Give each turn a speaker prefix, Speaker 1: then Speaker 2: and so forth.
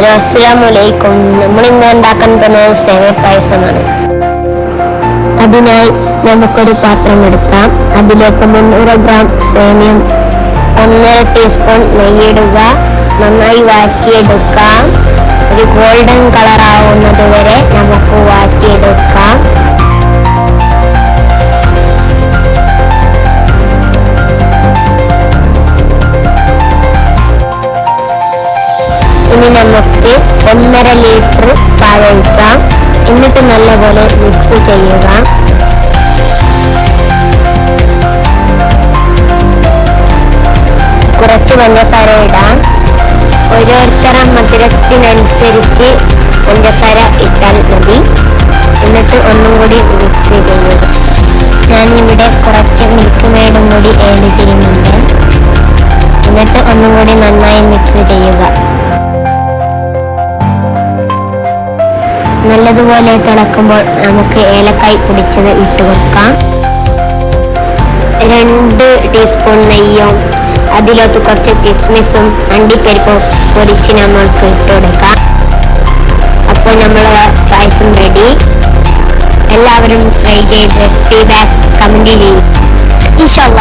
Speaker 1: Hello അസ്സലാമലൈക്കും നമ്മൾ ഇന്ന് ഉണ്ടാക്കാൻ പോകുന്നത് സേവ പായസമാണ്. അതിനായി നമുക്കൊരു പാത്രം എടുക്കാം. അതിലേക്ക് മുന്നൂറ് ഗ്രാം സേമിയം ഒന്നര ടീസ്പൂൺ നെയ്യിടുക. നന്നായി വാറ്റിയെടുക്കാം ഒരു ഗോൾഡൻ കളർ ആവുന്നത് വരെ നമുക്ക് വാറ്റിയെടുക്കാം ഇനി നമുക്ക് ഒന്നര ലിറ്റർ പാലൊഴിക്കാം എന്നിട്ട് നല്ലപോലെ മിക്സ് ചെയ്യുക. കുറച്ച് പഞ്ചസാര ഇടാം. ഓരോരുത്തരം മധുരത്തിനനുസരിച്ച് പഞ്ചസാര ഇട്ടാൽ മതി. എന്നിട്ട് ഒന്നും കൂടി മിക്സ് ചെയ്യുക. ഞാനിവിടെ കുറച്ച് മിൽക്ക് മേഡും കൂടി ആഡ് ചെയ്യുന്നുണ്ട്. എന്നിട്ട് ഒന്നും കൂടി നന്നായി മിക്സ് ചെയ്യുക. നല്ലതുപോലെ തിളക്കുമ്പോൾ നമുക്ക് ഏലക്കായ് പൊടിച്ചത് ഇട്ട് കൊടുക്കാം. രണ്ട് ടീസ്പൂൺ നെയ്യും അതിലോട്ട് കുറച്ച് കിസ്മിസും അണ്ടിപ്പരിപ്പും പൊടിച്ച് നമ്മൾക്ക് ഇട്ട് കൊടുക്കാം. അപ്പോൾ നമ്മൾ പായസം റെഡി എല്ലാവരും ട്രൈ ചെയ്ത് ഫീഡ്ബാക്ക് കമന്റ് ചെയ്യും. ഇൻഷാല്ല